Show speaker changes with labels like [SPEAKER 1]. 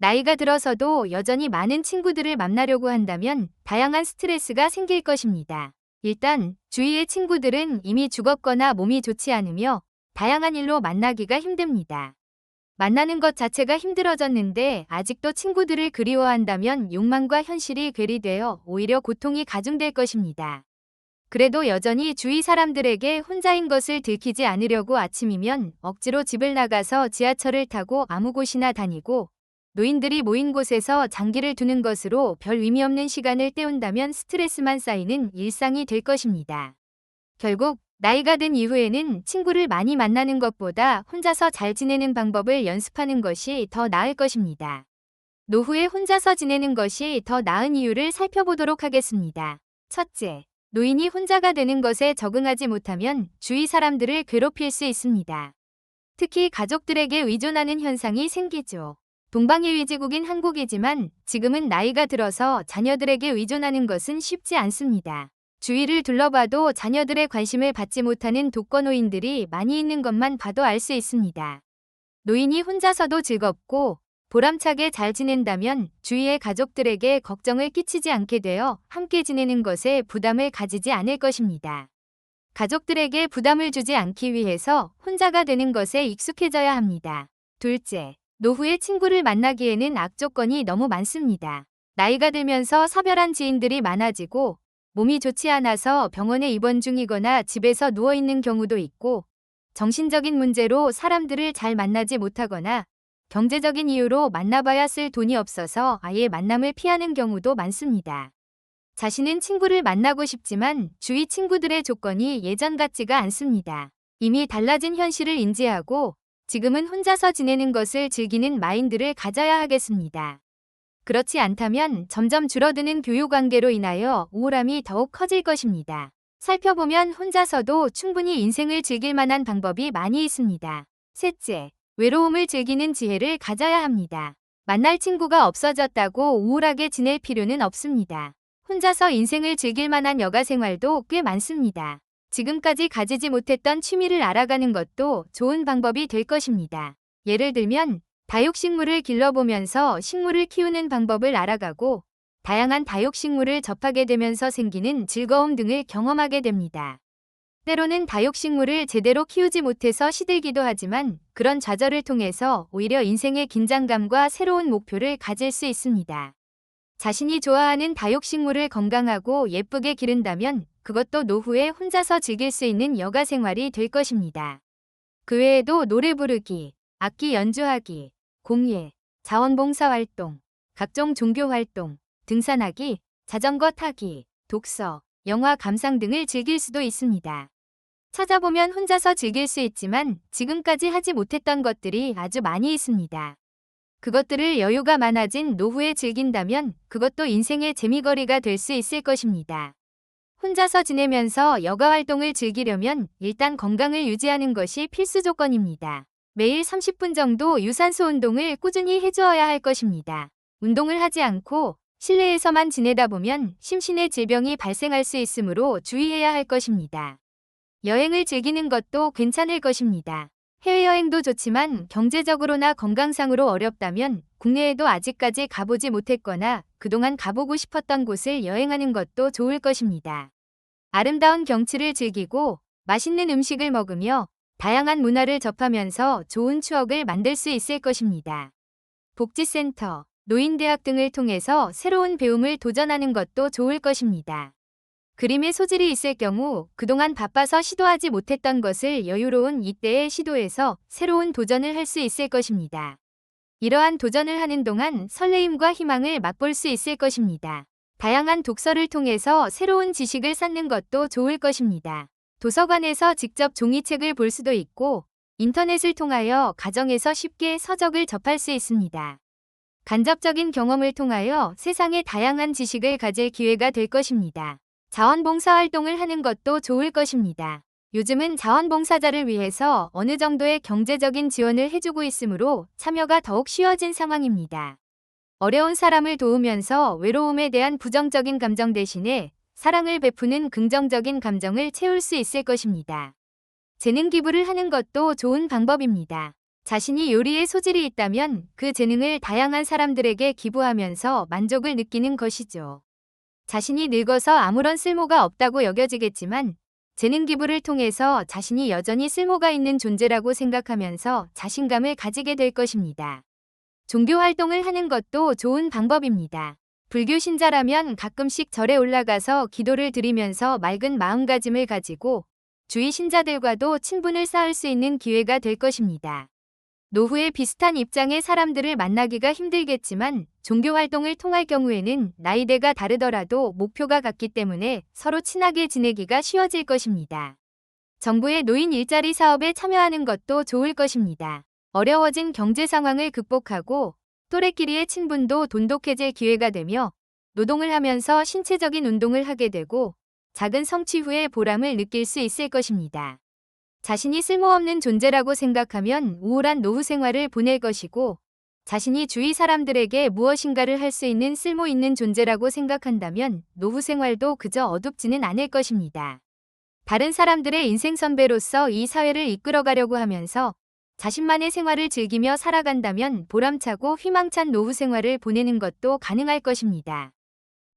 [SPEAKER 1] 나이가 들어서도 여전히 많은 친구들을 만나려고 한다면 다양한 스트레스가 생길 것입니다. 일단 주위의 친구들은 이미 죽었거나 몸이 좋지 않으며 다양한 일로 만나기가 힘듭니다. 만나는 것 자체가 힘들어졌는데 아직도 친구들을 그리워한다면 욕망과 현실이 괴리되어 오히려 고통이 가중될 것입니다. 그래도 여전히 주위 사람들에게 혼자인 것을 들키지 않으려고 아침이면 억지로 집을 나가서 지하철을 타고 아무 곳이나 다니고 노인들이 모인 곳에서 장기를 두는 것으로 별 의미 없는 시간을 때운다면 스트레스만 쌓이는 일상이 될 것입니다. 결국 나이가 든 이후에는 친구를 많이 만나는 것보다 혼자서 잘 지내는 방법을 연습하는 것이 더 나을 것입니다. 노후에 혼자서 지내는 것이 더 나은 이유를 살펴보도록 하겠습니다. 첫째, 노인이 혼자가 되는 것에 적응하지 못하면 주위 사람들을 괴롭힐 수 있습니다. 특히 가족들에게 의존하는 현상이 생기죠. 동방의 위지국인 한국이지만 지금은 나이가 들어서 자녀들에게 의존하는 것은 쉽지 않습니다. 주위를 둘러봐도 자녀들의 관심을 받지 못하는 독거노인들이 많이 있는 것만 봐도 알 수 있습니다. 노인이 혼자서도 즐겁고 보람차게 잘 지낸다면 주위의 가족들에게 걱정을 끼치지 않게 되어 함께 지내는 것에 부담을 가지지 않을 것입니다. 가족들에게 부담을 주지 않기 위해서 혼자가 되는 것에 익숙해져야 합니다. 둘째, 노후에 친구를 만나기에는 악조건이 너무 많습니다. 나이가 들면서 사별한 지인들이 많아지고 몸이 좋지 않아서 병원에 입원 중이거나 집에서 누워있는 경우도 있고 정신적인 문제로 사람들을 잘 만나지 못하거나 경제적인 이유로 만나봐야 쓸 돈이 없어서 아예 만남을 피하는 경우도 많습니다. 자신은 친구를 만나고 싶지만 주위 친구들의 조건이 예전 같지가 않습니다. 이미 달라진 현실을 인지하고 지금은 혼자서 지내는 것을 즐기는 마인드를 가져야 하겠습니다. 그렇지 않다면 점점 줄어드는 교육 관계로 인하여 우울함이 더욱 커질 것입니다. 살펴보면 혼자서도 충분히 인생을 즐길 만한 방법이 많이 있습니다. 셋째, 외로움을 즐기는 지혜를 가져야 합니다. 만날 친구가 없어졌다고 우울하게 지낼 필요는 없습니다. 혼자서 인생을 즐길 만한 여가 생활도 꽤 많습니다. 지금까지 가지지 못했던 취미를 알아가는 것도 좋은 방법이 될 것입니다. 예를 들면 다육식물을 길러보면서 식물을 키우는 방법을 알아가고 다양한 다육식물을 접하게 되면서 생기는 즐거움 등을 경험하게 됩니다. 때로는 다육식물을 제대로 키우지 못해서 시들기도 하지만 그런 좌절을 통해서 오히려 인생의 긴장감과 새로운 목표를 가질 수 있습니다. 자신이 좋아하는 다육식물을 건강하고 예쁘게 기른다면 그것도 노후에 혼자서 즐길 수 있는 여가 생활이 될 것입니다. 그 외에도 노래 부르기, 악기 연주하기, 공예, 자원봉사 활동, 각종 종교 활동, 등산하기, 자전거 타기, 독서, 영화 감상 등을 즐길 수도 있습니다. 찾아보면 혼자서 즐길 수 있지만 지금까지 하지 못했던 것들이 아주 많이 있습니다. 그것들을 여유가 많아진 노후에 즐긴다면 그것도 인생의 재미거리가 될 수 있을 것입니다. 혼자서 지내면서 여가 활동을 즐기려면 일단 건강을 유지하는 것이 필수 조건입니다. 매일 30분 정도 유산소 운동을 꾸준히 해주어야 할 것입니다. 운동을 하지 않고 실내에서만 지내다 보면 심신의 질병이 발생할 수 있으므로 주의해야 할 것입니다. 여행을 즐기는 것도 괜찮을 것입니다. 해외여행도 좋지만 경제적으로나 건강상으로 어렵다면 국내에도 아직까지 가보지 못했거나 그동안 가보고 싶었던 곳을 여행하는 것도 좋을 것입니다. 아름다운 경치를 즐기고 맛있는 음식을 먹으며 다양한 문화를 접하면서 좋은 추억을 만들 수 있을 것입니다. 복지센터, 노인대학 등을 통해서 새로운 배움을 도전하는 것도 좋을 것입니다. 그림의 소질이 있을 경우 그동안 바빠서 시도하지 못했던 것을 여유로운 이때에 시도해서 새로운 도전을 할 수 있을 것입니다. 이러한 도전을 하는 동안 설레임과 희망을 맛볼 수 있을 것입니다. 다양한 독서를 통해서 새로운 지식을 쌓는 것도 좋을 것입니다. 도서관에서 직접 종이책을 볼 수도 있고 인터넷을 통하여 가정에서 쉽게 서적을 접할 수 있습니다. 간접적인 경험을 통하여 세상의 다양한 지식을 가질 기회가 될 것입니다. 자원봉사 활동을 하는 것도 좋을 것입니다. 요즘은 자원봉사자를 위해서 어느 정도의 경제적인 지원을 해주고 있으므로 참여가 더욱 쉬워진 상황입니다. 어려운 사람을 도우면서 외로움에 대한 부정적인 감정 대신에 사랑을 베푸는 긍정적인 감정을 채울 수 있을 것입니다. 재능 기부를 하는 것도 좋은 방법입니다. 자신이 요리에 소질이 있다면 그 재능을 다양한 사람들에게 기부하면서 만족을 느끼는 것이죠. 자신이 늙어서 아무런 쓸모가 없다고 여겨지겠지만 재능 기부를 통해서 자신이 여전히 쓸모가 있는 존재라고 생각하면서 자신감을 가지게 될 것입니다. 종교 활동을 하는 것도 좋은 방법입니다. 불교 신자라면 가끔씩 절에 올라가서 기도를 드리면서 맑은 마음가짐을 가지고 주위 신자들과도 친분을 쌓을 수 있는 기회가 될 것입니다. 노후에 비슷한 입장의 사람들을 만나기가 힘들겠지만 종교 활동을 통할 경우에는 나이대가 다르더라도 목표가 같기 때문에 서로 친하게 지내기가 쉬워질 것입니다. 정부의 노인 일자리 사업에 참여하는 것도 좋을 것입니다. 어려워진 경제 상황을 극복하고 또래끼리의 친분도 돈독해질 기회가 되며 노동을 하면서 신체적인 운동을 하게 되고 작은 성취 후에 보람을 느낄 수 있을 것입니다. 자신이 쓸모없는 존재라고 생각하면 우울한 노후 생활을 보낼 것이고 자신이 주위 사람들에게 무엇인가를 할 수 있는 쓸모 있는 존재라고 생각한다면 노후 생활도 그저 어둡지는 않을 것입니다. 다른 사람들의 인생 선배로서 이 사회를 이끌어가려고 하면서 자신만의 생활을 즐기며 살아간다면 보람차고 희망찬 노후 생활을 보내는 것도 가능할 것입니다.